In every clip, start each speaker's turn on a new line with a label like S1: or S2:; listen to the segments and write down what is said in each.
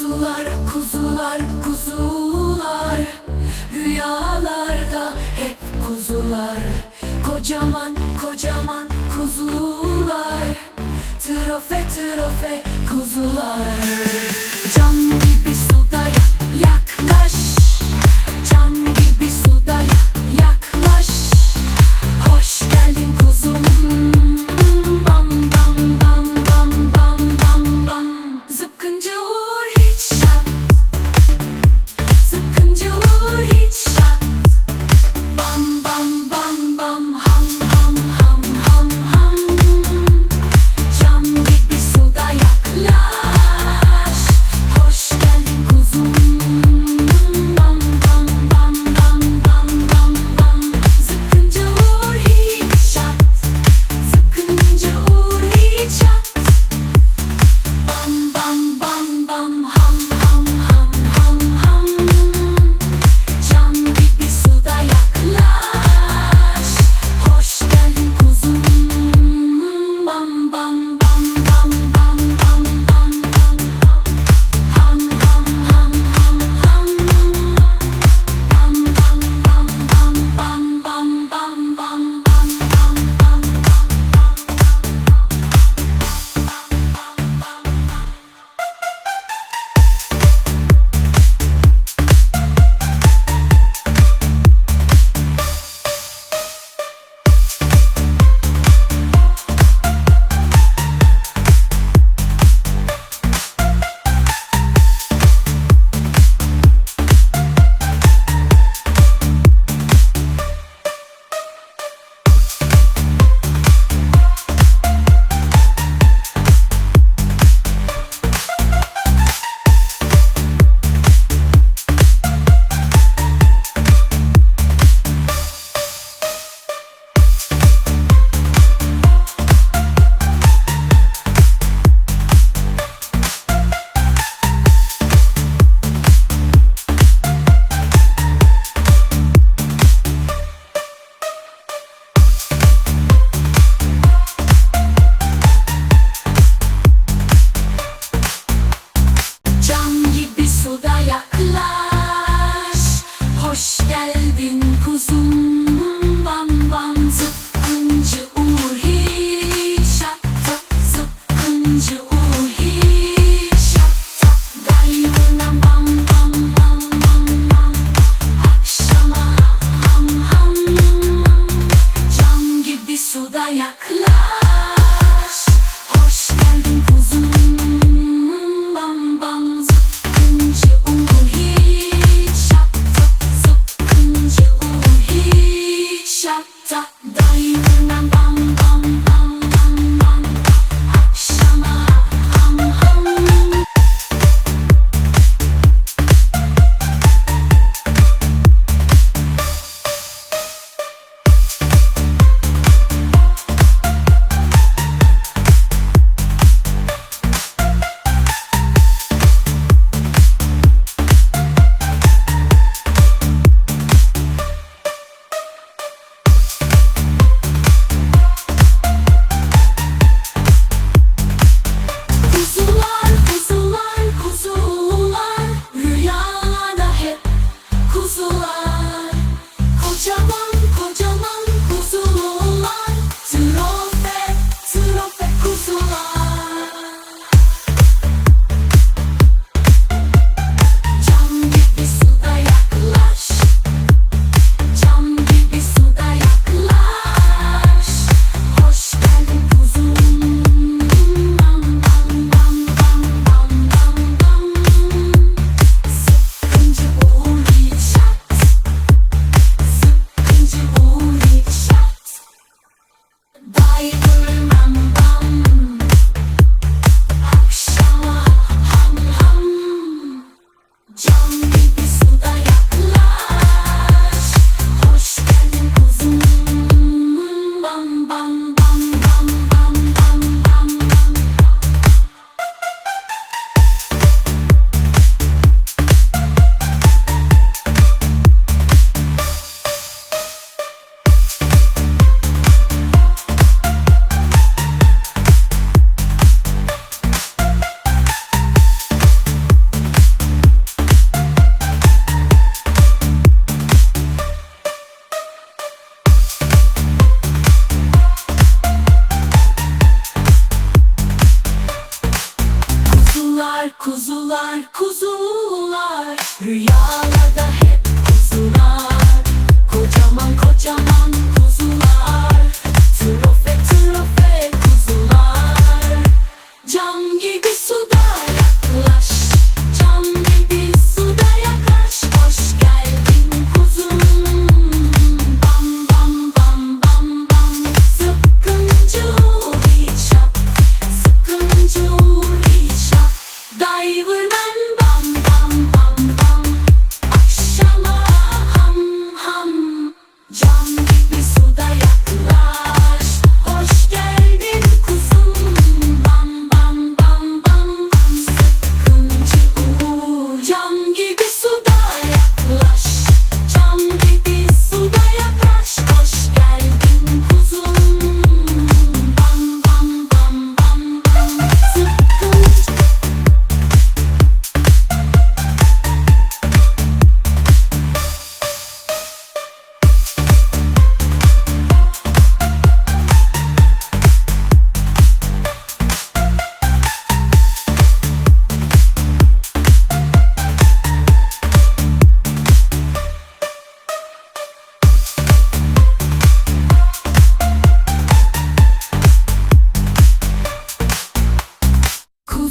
S1: Kuzular, kuzular, kuzular. Rüyalarda hep kuzular. Kocaman, kocaman kuzular. Trofe, trofe kuzular.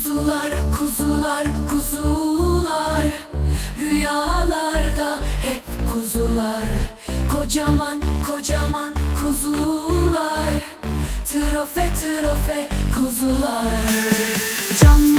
S1: Kuzular, kuzular, kuzular. Rüyalarda hep kuzular. Kocaman, kocaman kuzular. Trofe, trofe kuzular. Canlı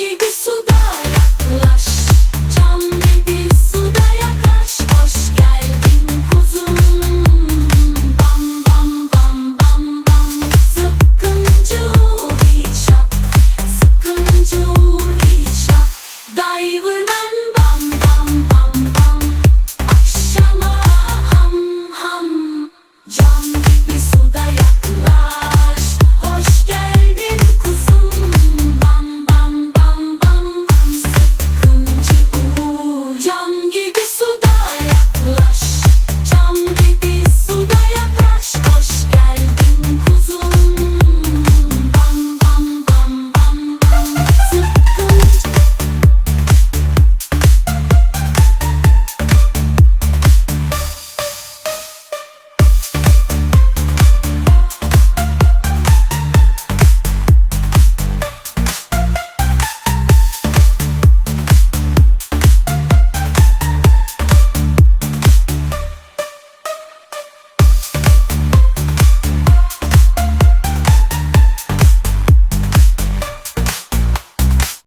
S1: Ninguém me estudava